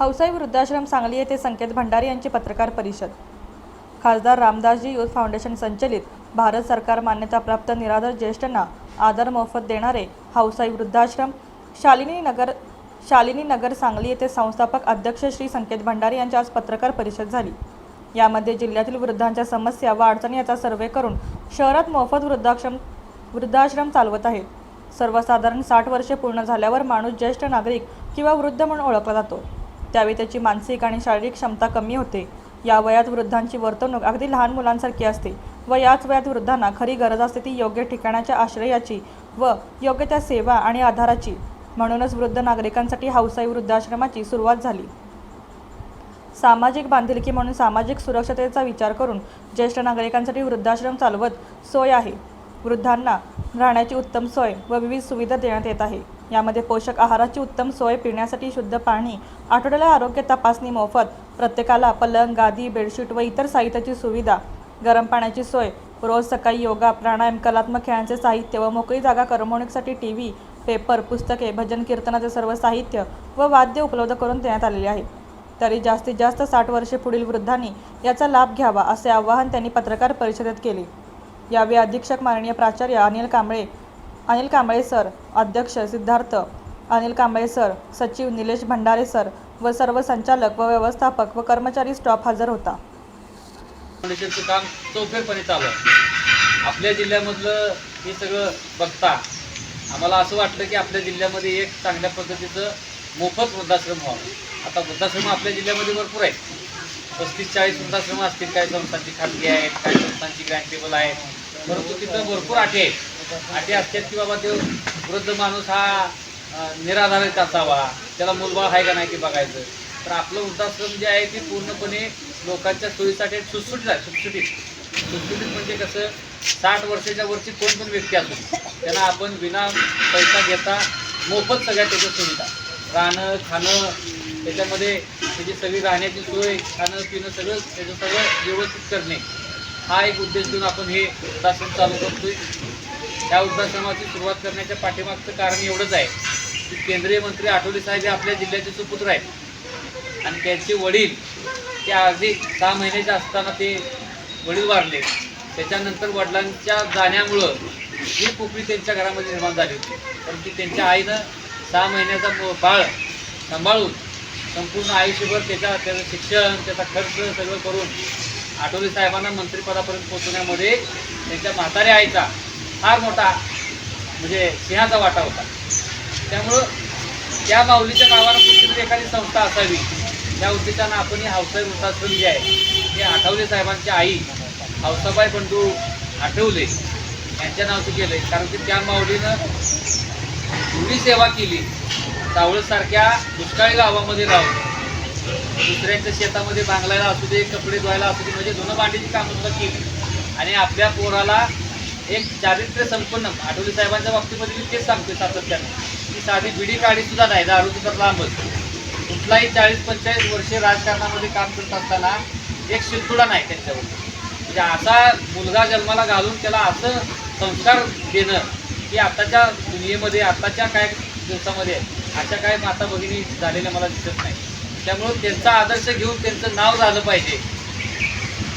हौसाई वृद्धाश्रम सांगली येथे संकेत भंडारी यांची पत्रकार परिषद. खासदार रामदासजी युथ फाउंडेशन संचलित भारत सरकार मान्यताप्राप्त निराधार ज्येष्ठांना आदर मोफत देणारे हौसाई वृद्धाश्रम शालिनी नगर शालिनी नगर सांगली येथे संस्थापक अध्यक्ष श्री संकेत भंडारी यांची आज पत्रकार परिषद झाली. यामध्ये जिल्ह्यातील वृद्धांच्या समस्या व अडचणी याचा सर्वे करून शहरात मोफत वृद्धाश्रम वृद्धाश्रम चालवत आहेत. सर्वसाधारण साठ वर्षे पूर्ण झाल्यावर माणूस ज्येष्ठ नागरिक किंवा वृद्ध म्हणून ओळखला जातो. त्यावेळी त्याची मानसिक आणि शारीरिक क्षमता कमी होते. या वयात वृद्धांची वर्तणूक अगदी लहान मुलांसारखी असते व याच वयात वृद्धांना खरी गरज असते ती योग्य ठिकाणाच्या आश्रयाची व योग्य त्या सेवा आणि आधाराची. म्हणूनच वृद्ध नागरिकांसाठी हौसाई वृद्धाश्रमाची सुरुवात झाली. सामाजिक बांधिलकी म्हणून सामाजिक सुरक्षतेचा विचार करून ज्येष्ठ नागरिकांसाठी वृद्धाश्रम चालवत सोय आहे. वृद्धांना राहण्याची उत्तम सोय व विविध सुविधा देण्यात येत आहे. यामध्ये पोषक आहाराची उत्तम सोय पिण्यासाठी शुद्ध पाणी आठवड्याला आरोग्य तपासणी मोफत प्रत्येकाला पलंग गादी बेडशीट व इतर साहित्याची सुविधा गरम पाण्याची सोय रोज सकाळी योगा प्राणायाम कलात्मक खेळांचे साहित्य व मोकळी जागा करमणुकीसाठी टी व्ही पेपर पुस्तके भजन कीर्तनाचे सर्व साहित्य व वाद्य उपलब्ध करून देण्यात आलेले आहे. तरी जास्तीत जास्त साठ वर्षे पुढील वृद्धांनी याचा लाभ घ्यावा असे आवाहन त्यांनी पत्रकार परिषदेत केले. यावेळी अधीक्षक माननीय प्राचार्य अनिल कांबळे अनिल कांबळे सर अध्यक्ष सिद्धार्थ अनिल कांबळे सर सचिव निलेश भंडारे सर व सर्व संचालक व व्यवस्थापक व कर्मचारी स्टॉप हजर होता. फाउंडेशनचं काम चौफेरपणे चालू आहे. आपल्या जिल्ह्यामधलं हे सगळं बघता आम्हाला असं वाटलं की आपल्या जिल्ह्यामध्ये एक चांगल्या पद्धतीचं मोफत वृद्धाश्रम व्हावं. आता वृद्धाश्रम आपल्या जिल्ह्यामध्ये भरपूर आहेत. पस्तीस चाळीस वृद्धाश्रम असतील काही संस्थांची खाजगी आहेत काही संस्थांची ग्रँटेबल आहेत. परंतु तिथं भरपूर अटी आहेत. अटी असतात की बाबा तो वृद्ध माणूस हा निराधारित असावा त्याला मुलबाळ आहे का नाही ते बघायचं. तर आपलं वृद्धाश्रम जे आहे ते पूर्णपणे लोकांच्या सोयीसाठी सुटसुटीत आहे सुटसुटीत. सुटसुटीत म्हणजे कसं साठ वर्षाच्या वरची कोण पण व्यक्ती असतो त्यांना आपण विना पैसा घेता मोफत सगळ्या त्याच्या सुविधा. राहणं खाणं त्याच्यामध्ये त्याची सगळी राहण्याची सोय खाणं पिणं सगळं त्याचं सगळं व्यवस्थित करणे. हा एक उद्देश घेऊन आपण हे वृद्धाश्रम चालू करतोय. या वृद्धाश्रमाची सुरुवात करण्याच्या पाठीमागचं कारण एवढंच आहे की केंद्रीय मंत्री आठवले साहेब हे आपल्या जिल्ह्याचे सुपुत्र आहेत. आणि त्यांचे वडील ते अगदी सहा महिन्याचे असताना ते वडील वारले. त्याच्यानंतर वडिलांच्या जाण्यामुळं ही पोकळी त्यांच्या घरामध्ये निर्माण झाली होती. परंतु त्यांच्या आईनं सहा महिन्याचा बाळ सांभाळून संपूर्ण आयुष्यभर त्याच्या त्याचं शिक्षण त्याचा खर्च सगळं करून आठवले साहेबांना मंत्रिपदापर्यंत पोहोचवण्यामध्ये त्यांच्या म्हाताऱ्या आईचा फार मोठा म्हणजे सिंहाचा वाटा होता. त्यामुळं त्या माऊलीच्या नावानं कुठली एखादी संस्था असावी त्या उद्देशानं आपण ही हावसाई वृद्धाश्रम जे आहे हे आठवले साहेबांची आई हावसाबाई बंधू आठवले यांच्या नावचं केलं आहे कारण की त्या माऊलीनं एवढी सेवा केली सावळसारख्या दुष्काळी गावामध्ये राहून दुसऱ्यांच्या शेतामध्ये बांगलायला असू दे कपडे धुवायला असू दे म्हणजे धुणं भांडीची कामं सुद्धा केली. आणि आपल्या पोराला एक चारित्र्य संपन्न आठवले साहेबांच्या बाबतीमध्ये मी तेच सांगतोय सातत्याने. की साधी बिडी काढी सुद्धा नाही दारू तर लांबच कुठलाही चाळीस पंचेचाळीस वर्षे राजकारणामध्ये काम करत असताना एक शिरतुडा नाही त्यांच्यावर. म्हणजे असा मुलगा जन्माला घालून त्याला असं संस्कार देणं की आताच्या दुनियेमध्ये आताच्या काय दिवसामध्ये अशा काय माता भगिनी झालेल्या मला दिसत नाही. त्यामुळं त्यांचा आदर्श घेऊन त्यांचं नाव झालं पाहिजे.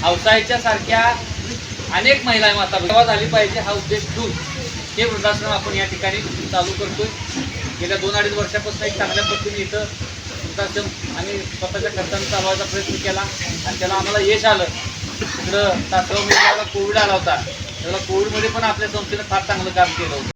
हौसाईच्या सारख्या अनेक महिला माता सेवा झाली पाहिजे हा उद्देश घेऊन हे वृद्धाश्रम आपण या ठिकाणी चालू करतोय. गेल्या दोन अडीच वर्षापासून एक चांगल्या पद्धतीने इथं वृद्धाश्रम आम्ही स्वतःच्या खर्चाने चालवायचा प्रयत्न केला आणि त्याला आम्हाला यश आलं. तिकडं तासगावमध्ये कोविड आला होता. त्याला कोविडमध्ये पण आपल्या संस्थेनं फार चांगलं काम केलं होतं.